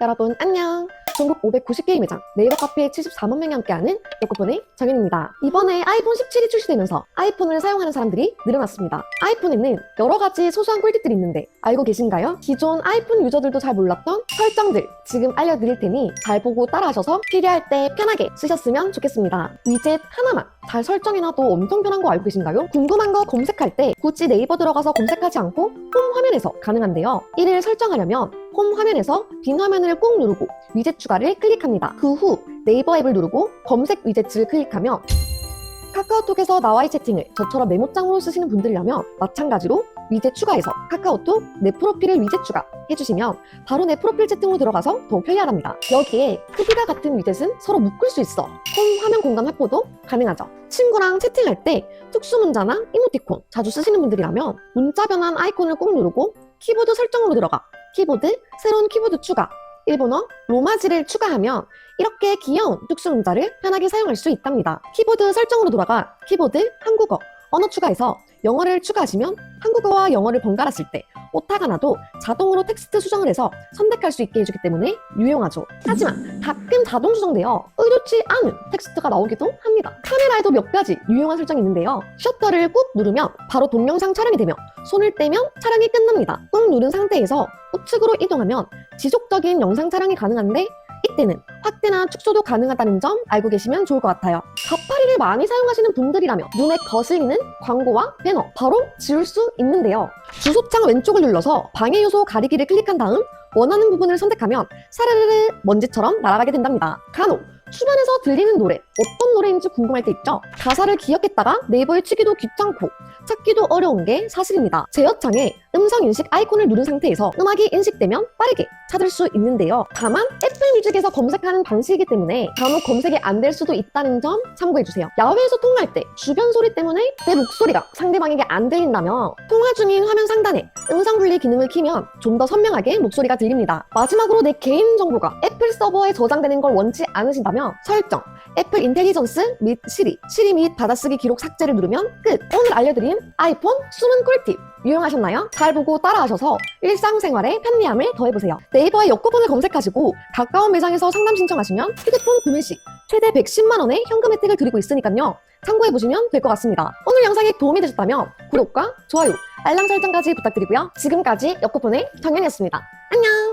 여러분 안녕. 전국 590개의 매장 네이버 카페 74만 명이 함께하는 요코폰의 정현입니다. 이번에 아이폰 17이 출시되면서 아이폰을 사용하는 사람들이 늘어났습니다. 아이폰에는 여러 가지 소소한 꿀팁들이 있는데 알고 계신가요? 기존 아이폰 유저들도 잘 몰랐던 설정들 지금 알려드릴 테니 잘 보고 따라하셔서 필요할 때 편하게 쓰셨으면 좋겠습니다. 위젯 하나만 잘 설정해놔도 엄청 편한 거 알고 계신가요? 궁금한 거 검색할 때 굳이 네이버 들어가서 검색하지 않고 홈 화면에서 가능한데요. 이를 설정하려면 홈 화면에서 빈 화면을 꾹 누르고 위젯 추가를 클릭합니다. 그 후 네이버 앱을 누르고 검색 위젯을 클릭하면 카카오톡에서 나와의 채팅을 저처럼 메모장으로 쓰시는 분들이라면 마찬가지로 위젯 추가해서 카카오톡 내 프로필을 위젯 추가 해주시면 바로 내 프로필 채팅으로 들어가서 더욱 편리하답니다. 여기에 크기가 같은 위젯은 서로 묶을 수 있어 홈 화면 공간 확보도 가능하죠. 친구랑 채팅할 때 특수 문자나 이모티콘 자주 쓰시는 분들이라면 문자 변환 아이콘을 꾹 누르고 키보드 설정으로 들어가 키보드 새로운 키보드 추가 일본어 로마지를 추가하면 이렇게 귀여운 특수 문자를 편하게 사용할 수 있답니다. 키보드 설정으로 돌아가 키보드 한국어 언어 추가해서 영어를 추가하시면 한국어와 영어를 번갈아 쓸 때 오타가 나도 자동으로 텍스트 수정을 해서 선택할 수 있게 해주기 때문에 유용하죠. 하지만 가끔 자동 수정되어 의도치 않은 텍스트가 나오기도 합니다. 카메라에도 몇 가지 유용한 설정이 있는데요. 셔터를 꾹 누르면 바로 동영상 촬영이 되며 손을 떼면 촬영이 끝납니다. 꾹 누른 상태에서 우측으로 이동하면 지속적인 영상 촬영이 가능한데 이때는 확대나 축소도 가능하다는 점 알고 계시면 좋을 것 같아요. 가파리를 많이 사용하시는 분들이라면 눈에 거슬리는 광고와 배너 바로 지울 수 있는데요. 주소창 왼쪽을 눌러서 방해 요소 가리기를 클릭한 다음 원하는 부분을 선택하면 사르르르 먼지처럼 날아가게 된답니다. 간혹 주변에서 들리는 노래 어떤 노래인지 궁금할 때 있죠? 가사를 기억했다가 네이버에 치기도 귀찮고 찾기도 어려운 게 사실입니다. 제어창에 음성 인식 아이콘을 누른 상태에서 음악이 인식되면 빠르게 찾을 수 있는데요. 다만 애플 뮤직에서 검색하는 방식이기 때문에 간혹 검색이 안 될 수도 있다는 점 참고해주세요. 야외에서 통화할 때 주변 소리 때문에 내 목소리가 상대방에게 안 들린다면 통화 중인 화면 상단에 음성 분리 기능을 키면 좀 더 선명하게 목소리가 들립니다. 마지막으로 내 개인 정보가 애플 서버에 저장되는 걸 원치 않으신다면 설정, 애플 인텔리전스 및 시리, 시리 및 받아쓰기 기록 삭제를 누르면 끝! 오늘 알려드린 아이폰 숨은 꿀팁 유용하셨나요? 잘 보고 따라하셔서 일상생활에 편리함을 더해보세요. 네이버에 여권을 검색하시고 가까운 매장에서 상담 신청하시면 휴대폰 구매 시 최대 110만 원의 현금 혜택을 드리고 있으니까요. 참고해보시면 될 것 같습니다. 오늘 영상이 도움이 되셨다면 구독과 좋아요, 알람 설정까지 부탁드리고요. 지금까지 여코폰의 정연이었습니다. 안녕!